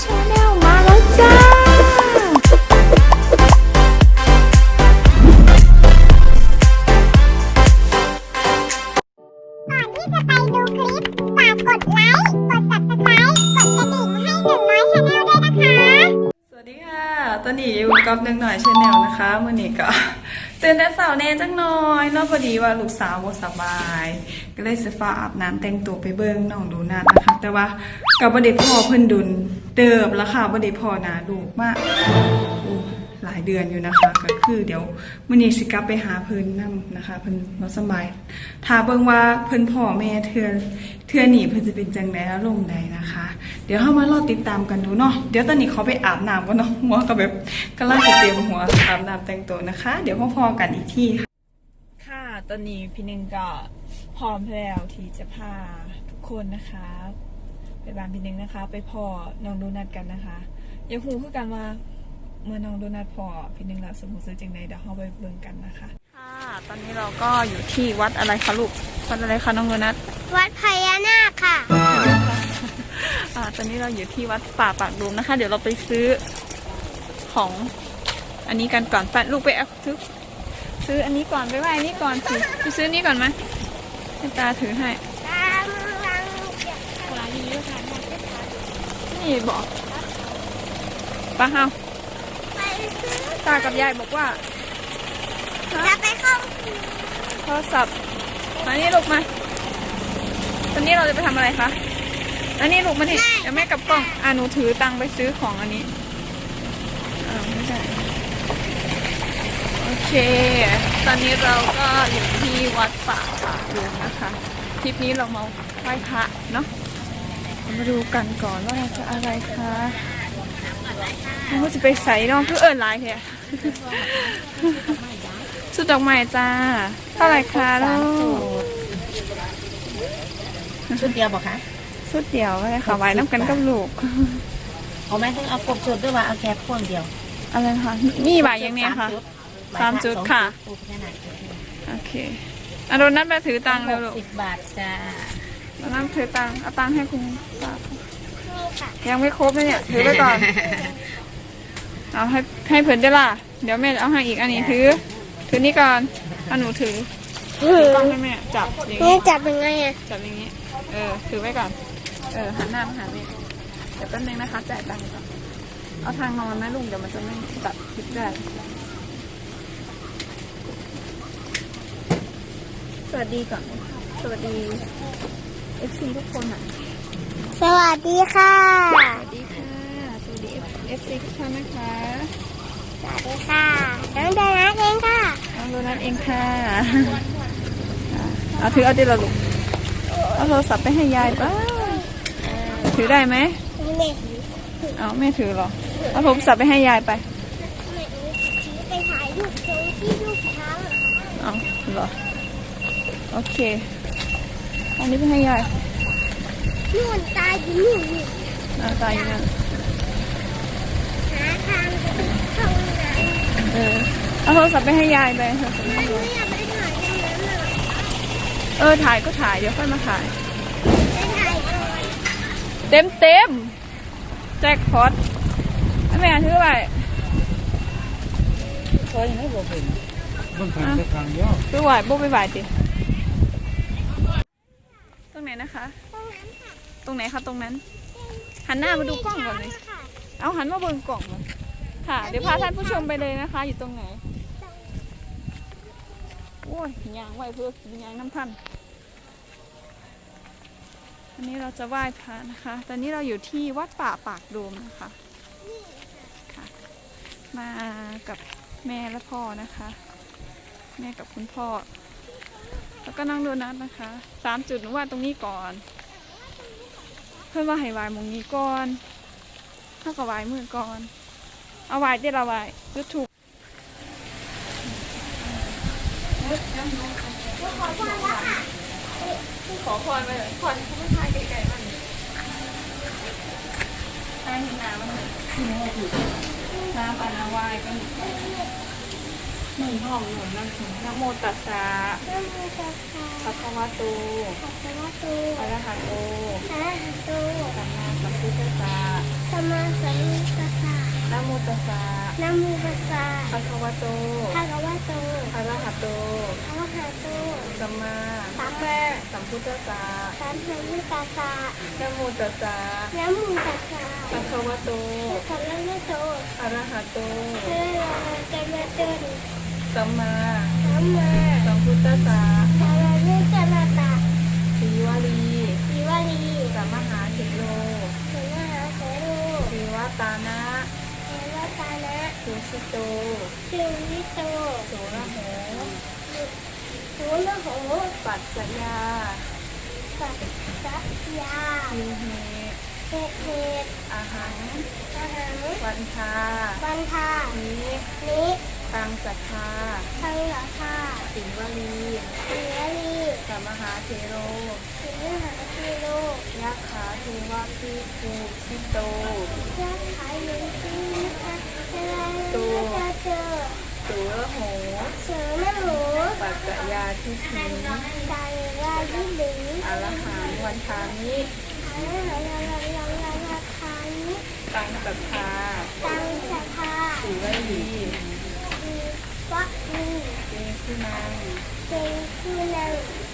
ชา อยู่กับหนึ่งหน่อยชาแนลนะคะมื่อนี้ก็ตื่นแต่สาวแน่จังหน่อยนอกพอดีว่าลูกสาวบ่สบาย ก็เลยสิฟ้าอาบน้ำแต่งตัวไปเบิ่งน้องดูนัดนะคะ แต่ว่ากับบดีพ่อเพิ่นดุนเติบแล้วค่ะบดีพ่อนาดูมาก หลายเดือนอยู่นะคะ ก็คือเดี๋ยวมื้อนี้สิกลับไปหาเพิ่นนํนะคะเพิ่นบ่สบายถ้าเบิ่งว่าเพิ่นพ่อแม่เทือเทื่อนี้เพิ่นจะเป็นจังได๋อารมณ์ใดนะคะ เดี๋ยวเฮามารอติดตามกันดูเนาะเดี๋ยวตอนนี้เขาไปอาบน้ำกันเนาะหัวก็แบบกำลังจะเตรียมหัวอาบน้ำแต่งตัวนะคะ เดี๋ยวพอๆกันอีกทีค่ะค่ะ ตอนนี้พี่หนึงก็พร้อมแล้วที่จะพาทุกคนนะคะไปบ้านพี่หนึงนะคะ ไปพ่อน้องโดนัทกันนะคะอย่าหูคือกันว่า เมื่อน้องโดนัทพอพี่หนึงแล้วสมมติซื้อจังใดเดี๋ยวเราไปเบิ่งกันนะคะค่ะตอนนี้เราก็อยู่ที่วัดอะไรคะลูกวัดอะไรคะน้องโดนัทวัดพญานาคค่ะอ่าตอนนี้เราอยู่ที่วัดป่าปากดูมนะคะ เดี๋ยวเราไปซื้อของอันนี้กันก่อนไปลูกไปเอาซื้อซื้ออันนี้ก่อนไปไหว้อันนี้ก่อนสิไปซื้อนี้ก่อนไหมให้ตาถือให้นี่บอกป้าเฮา ตากับยายบอกว่าจะไปเข้าโทรศัพท์มานี่ลูกมาตอนนี้เราจะไปทำอะไรคะอันนี้ลูกมาดิเดี๋ยวแม่กลับกล้องอ่าหนูถือตังค์ไปซื้อของอันนี้อ่าไม่ได้โอเค ตอนนี้เราก็อยู่ที่วัดป่าป่าดูมนะคะทริปนี้เรามาไหว้พระเนาะเรามาดูกันก่อนว่าเราจะอะไรคะเราก็จะไปใส่เนาะคือเอิญไลน์แค่ สุดดอกไม้จ้า เท่าไหร่คะลูกชุดเดียวบอกคะสุดเดียวเลยค่ะไว้น้ำกันกับลูกเอาไหมต้องเอาครบชุดด้วยว่าเอาแค่พวงเดียวอะไรคะมีใบอย่างเนี้ยค่ะสามจุดค่ะโอเคนะโอเคอะโดนนัดไปถือตังค์เร็วลูกสิบบาทจ้าโดนนัดถือตังค์เอาตังค์ให้คุณป้านี่ค่ะยังไม่ครบเลยเนี่ย ถือไปก่อน เอาให้ให้เพื่อนได้ล่ะ เดี๋ยวแม่เอาให้อีกอันนี้ถือ ถือนี่ก่อนเอาหนูถือถือกล้องให้แม่จับอย่างนี่นี้จับยังไงอะจับอย่างนี้ เออ ถือไว้ก่อน เออหันหน้ามาหาแม่เดี๋ยวแป๊บนึงนะคะจ่ายตังค์ก่อนเอาทางนอนนะลุงเดี๋ยวมันจะไม่ตัดคลิปได้สวัสดีก่อน สวัสดี FC ทุกคนอะ สวัสดีค่ะ สวัสดีค่ะ สวัสดี FC ทุกท่านนะคะ สวัสดีค่ะน้องเดนัทเองค่ะ น้องโดนัท เองค่ะอะเอาถือเอาเดี๋ยวเราลูกเอาโทรศัพท์ไปให้ยายบ้างถือได้ไหมนี่เอาไม่ถือหรอเอาโทรศัพท์ไปให้ยายไปไม่รู้ชี้ไปถ่ายรูปตรงที่ลูกช้างอะค่ะเอาเหรอโอเค อันนี้ไปให้ยายนู่นตายอยู่นู่นนี่เอาตายอยู่นั่นหาทางจะไปเข้าไหนเออ เอาโทรศัพท์ไปให้ยายไปโทรศัพท์ให้ไม่ยายรู้อยากไปถ่ายตรงนั้นอะเออถ่ายก็ถ่ายเดี๋ยวค่อยมาถ่ายไปถ่ายก่อนเต็มเต็มแจ็คพอตให้แม่ถือไปเคยยังไม่บอกเป็นเบิ่งทางแต่ทางเดียวถือไหวบุ๊บไปไหวติตรงไหนนะคะตรงนั้นค่ะตรงไหนคะตรงนั้น หันหน้ามาดูกล้องก่อนเลยค่ะเอาหันมาเบิ่งกล่องเลยค่ะ เดี๋ยวพาท่านผู้ชมไปเลยนะคะ อยู่ตรงไหน โอ้ยยางไหวเพื่อกินยางน้ำท่านวันนี้เราจะไหว้พระนะคะ ตอนนี้เราอยู่ที่วัดป่าปากโดมนะคะค่ะ มากับแม่และพ่อนะคะ แม่กับคุณพ่อ แล้วก็น้องโดนัทนะคะสามจุดหนูว่าตรงนี้ก่อน เพื่อนว่าให้ไหวหมงนี้ก่อนเท่ากับไหวมือก่อน เอาไหวที่เราไหวยุดถูก ขอพรแล้วค่ะขอพรไปเลยพรเขาไม่ทายไกลๆมันทายเห็นหนามันเลยน้ำปานาไหวกันหนึ่งห้องหนึ่งนั่งนะโมตัสสะนโมตัสสะภะคะวะโตภะคะวะโตอะระหะโตอะระหะโตสัมมาสัมพุทธัสสะสัมมาสัมพุทธัสสะ นะโมตัสสะนะโมตัสสะภะคะวะโตภะคะวะโตอะระหะโตอะระหะโตสัมมาสัมมาสัมพุทธัสสะสัมพุทธัสสะนะโมตัสสะนะโมตัสสะภะคะวะโตภะคะวะโตอะระหะโตอะระหะโตสัมมาสัมมาสัมพุทธัสสะสัมพุทธัสสะสีวลีสีวลีสัมมหาเถโรสัมมาเสโรสีวตานะเทว ตานะสุสิโตจึงวิโตโสระโหสุนโหปัจจยาปัสสัยาทิวเหเทเทอาหังอาหังวันทาบันทานินิ ตังสัทธาทังหลาคาสีวลีสีวลีสัมมหาเถโรสีหาทีโลยักขาเทวะพิภูชิโต ยอดขายหนึ่งที่นะคะเวลาจะเจอโสระโหเสือแม่หมูปัจจยาทิฏฐิใจรายิหรืออรหังวันทามิอาหารราราราราราคานิตังสัทธาตังสัทธาสีวลีมี วะมีเจคุนังเป็นคือนัง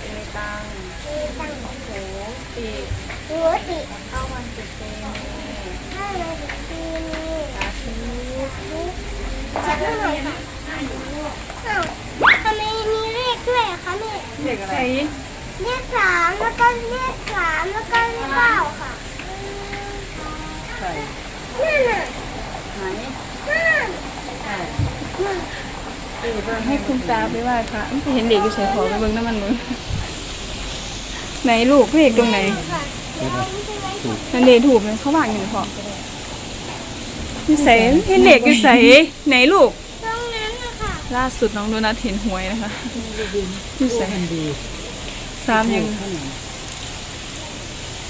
เอตังมีตังโหติหัวติเข้าวันติเตเมถ้าเราถึงปีนี้สาธุจะเท่าไหร่ค่ะอ้าวทำไมมีเลขด้วยอะคะแม่เด็กอะไรเลขสามแล้วก็เลขสามแล้วก็เลขเก้าค่ะใส่นั่นน่ะไหน นั่น ให้คุณตาไปไหว้พระไม่เห็นเด็กอยู่ใส่ขอไปเบิ่งน้ำมันมึงไหนลูกเลขตรงไหนค่ะเดี๋ยวเอาไม่ใช่ไหมนั่นเด็กถูกเลยเขาวางอยู่พอนี่ใส่เห็นเด็กอยู่ใส่ไหนลูกตรงนั้นนะคะล่าสุดน้องโดนัทเห็นหวยนะคะนี่ใส่สามยัง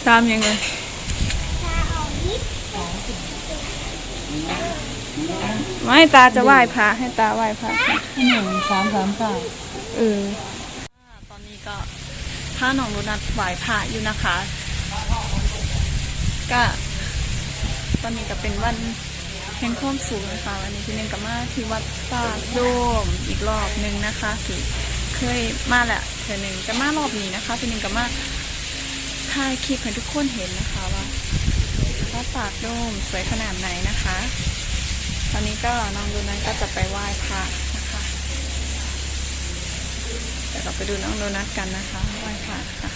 สามยังเลยตาออกนิด ไม่ตาจะไหว้พระให้ตาไหว้พระหนึ่งสามสามเก้าเออตอนนี้ก็ถ้าน้องโดนัทไหว้พระอยู่นะคะ ก็ ตอนนี้ก็เป็นวันแห่งความสูงนะคะวันนี้พี่หนึงกับมาที่วัดป่าโดมอีกรอบหนึ่งนะคะที่เคยมาแหละเดี๋ยวหนึ่งจะมารอบนี้นะคะพี่หนึงกับมาถ่ายคลิปให้ทุกคนเห็นนะคะว่าวัดปากโดมสวยขนาดไหนนะคะ ตอนนี้ก็น้องดูนั้นก็จะไปไหว้พระนะคะเดี๋ยวเราไปดูน้องโดนัทกันนะคะไหว้พระค่ะ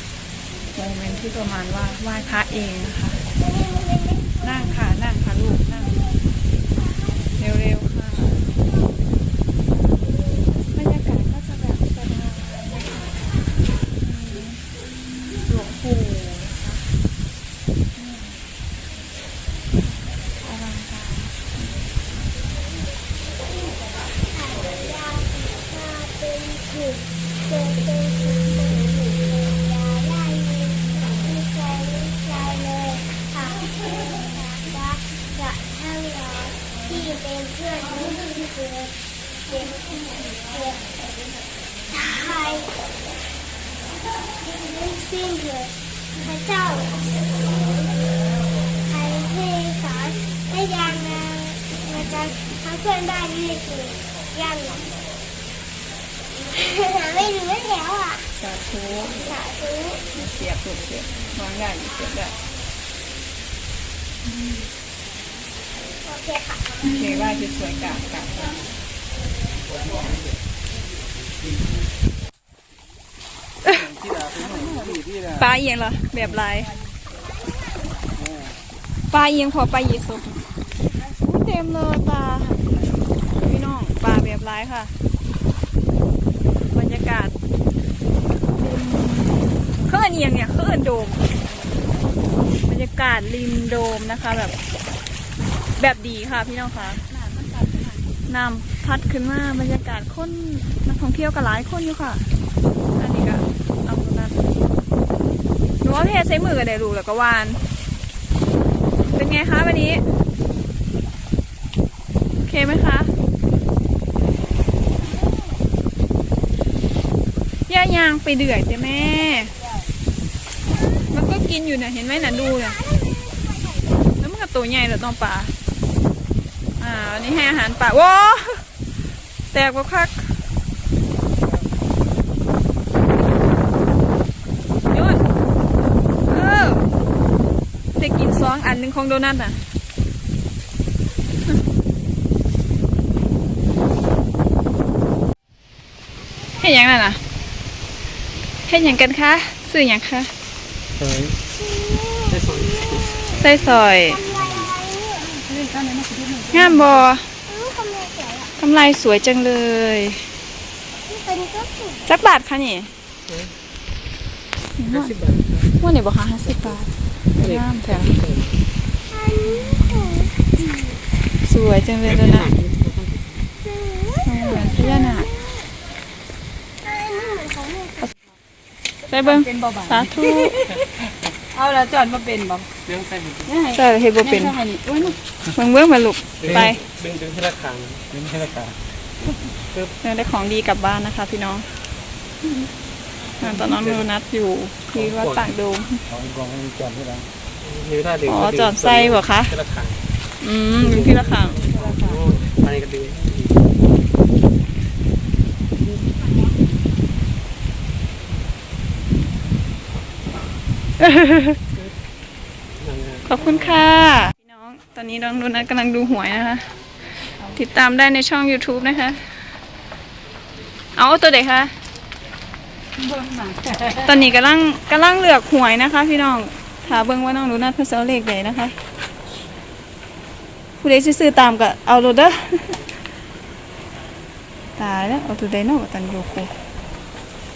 โมเมนต์ที่ประมาณว่าไหว้พระเองนะคะนั่งค่ะนั่งค่ะลูกนั่งเร็วๆค่ะ บรรยากาศก็จะแบบสบายนะคะอืมหลวงปู่นะคะอืมอลังการ ยาเป็นผิดเจอเป็นผิดเป็นผิดเป็นยาได้ยินไม่ใจไม่ใจเลยค่ะรักกระทั่งเราที่ เป็นเพื่อนที่เกิดเจ็บเจ็บตายไม่สิ้นเลยพระเจ้าใครให้สอนให้ยางนามาจังทั้งเพื่อนบ้านนี่คือยังหรอ ไม่รู้แล้วอะสาธุสาธุเสียบลูกเสียบวางได้อยู่เสียบได้โอเคค่ะโอเคไหว่าจะสวยกาบกาบค่ะปลาเอียงเหรอแบบลายปลาเอียงพอปลายีสุกเต็มเลยปลาพี่น้องปลาแบบลายค่ะบ รยากาศเคลื่อนเอียงเนี่ยเคลื่อนโดม บรรยากาศริมโดมนะคะแบบ แบบดีค่ะพี่น้องคะน้ำพัดขึ้นมาบรรยากาศคนนักท่องเที่ยวก็หลายคนอยู่ค่ะอันนี้ก็เอานัดหนูว่าเพจใช้มือกับเดรูแล้วก็วาน เป็นไงคะวันนี้ โอเคไหมคะ ยางไปเดือยแต่แม่ มันก็กินอยู่นะเห็นไหมน่ะดูน่ะแล้วมันก็ตัวใหญ่แล้วต้องปลาอ่าอันนี้ให้อาหารปลาว้าแตกบ่คักยอดเออได้กินซองอันหนึ่งของโดนัทน่ะเห็นยังไงน่ะ เห็นยังกันคะสื่อหยังคะเฮ้ยได้สวยใส่ซอยงามบอรู้คำนวณเสร็จแล้วกำไรสวยจังเลยตัวนี้ก็สุดจักบาทคะนี่ห้าสิบบาทว่านี่บอกค่ะห้าสิบบาทงามแถมอันนี้ถูกสวยจังเลยตัวนะ ซื้อ เหมือนพญานาค อันนี้เหมือนของแม่ ใส่เบิ้งเป็นบ่บาสาธุเอาละจอดมาเป็นบ่เรื่องใส่หมดใส่เฮ็ดบ่เป็นให้นี่โอ้ยนี่เบิ่งเบิ้งมาลูกไปดึงดึงที่ราคาดึงที่ราคาเราได้ของดีกลับบ้านนะคะ พี่น้องอ่าตอนน้องโดนัทอยู่ที่วัดปากโดมของกองมีจอดที่ร้านนิ้วท่าดึงอ๋อจอดไส้เหรอคะที่ราคาอืมอยู่ที่ละขังอันนี้ก็ดึง ขอบคุณค่ะพี่น้องตอนนี้น้องโดนัทกำลังดูหวยนะคะ ติดตามได้ในช่อง YouTube นะคะ เอาตัวเด็กคะตอนนี้กำลังกำลังเลือกหวยนะคะ พี่น้องถาเบิ่งว่าน้องโดนัทเพิ่นสิเอาเลขใดนะคะ ผู้ใดสิซื้อตามก็เอาโลดเด้อตายแล้วเอาตัวใดเนาะว่าตันโยโค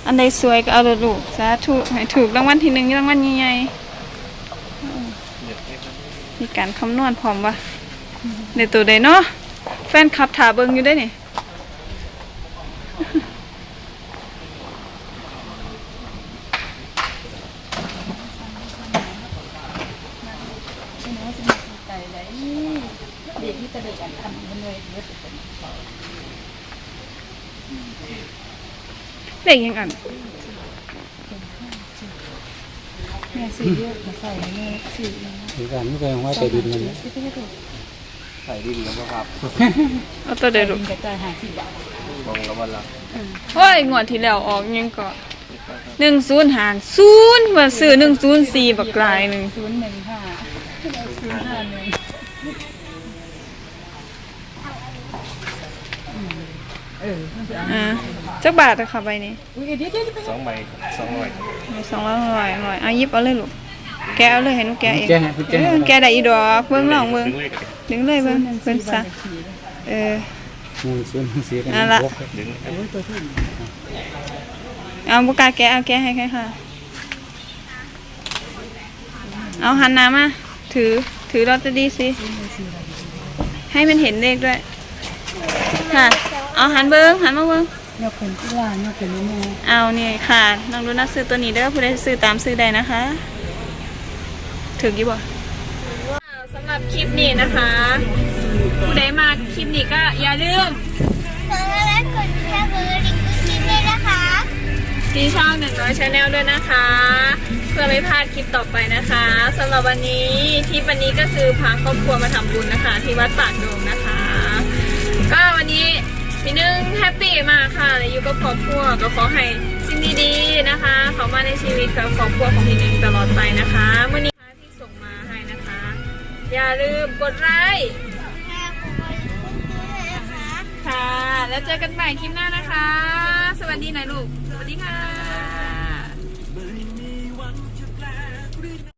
อันใดสวยก็เอาโลดลูกสาธุให้ถูกรางวัลที่หนึ่งรางวัลใหญ่ๆมีการคำนวณพร้อมวะในตัวใดเนาะแฟนคลับถาเบิงอยู่ได้นี่ เด็กยังอ่านแม่ซื้อเยอะมาใส่แม่ซื้อถือการไม่เคยว่าใส่ดินมันใส่ดินแล้วก็ครับเอาตัวใดลูกกระจายหาสิบบาทบองแล้ววันละโอ้ยงวดที่แล้วออกยังก็หนึ่งศูนย์หารศูนย์ว่าซื้อหนึ่งศูนย์สี่บักลายหนึ่งศูนย์หนึ่ง อ่าจักบาทอะค่ะใบนี้อุ้ยเดี๋ยวเดี๋ยวจะไปสองใบสองร้อยสองร้อยร้อยร้อยเอาหยิบเอาเลยลูกแกะเอาเลยให้หนูแกะเองแกะให้คุณแกะให้ เออแกะได้อีดอกเบิ่งลองเบิ่งดึงเลยกันดึงเลยเบิ่งเพิ่นซะเออ มูลส่วนเสียกันนั่นล่ะ ดึงเอาบุกล้าแกะเอาแกะให้ใครค่ะ เอาหันหน้ามา ถือ ถือลอตเตอรี่สิ ให้มันเห็นเลขด้วย ค่ะ เอาหันเบิ้งหันมาเบิ้งยกเป็นที่ล่างยกเป็นแม่เอานี่ค่ะน้องดูนักซื้อตัวนี้เด้อผู้ใดซื้อตามซื้อได้นะคะ ถึงกี่บ่สำหรับคลิปนี้นะคะ ผู้ใดมาคลิปนี้ก็อย่าลืมตอนแรกกดแค่เบอร์ดิคิดเลยนะคะที่ช่องหนึ่งน้อยชาแนลด้วยนะคะ เพื่อไม่พลาดคลิปต่อไปนะคะสำหรับวันนี้ที่วันนี้ก็คือพาครอบครัวมาทำบุญนะคะ ที่วัดปากโดมนะคะ ก็วันนี้ มีนึงแฮปปี้มากค่ะและอยู่กับครอบครัวก็ขอให้สิ่งดีๆนะคะ เขามาในชีวิตกับครอบครัวของพี่นึงตลอดไปนะคะเมื่อนี้ที่ส่งมาให้นะคะ อย่าลืมกดไลค์แม่ของบริษัทนี้นะคะค่ะ แล้วเจอกันใหม่คลิปหน้านะคะ สวัสดีหน่อยลูก สวัสดีค่ะ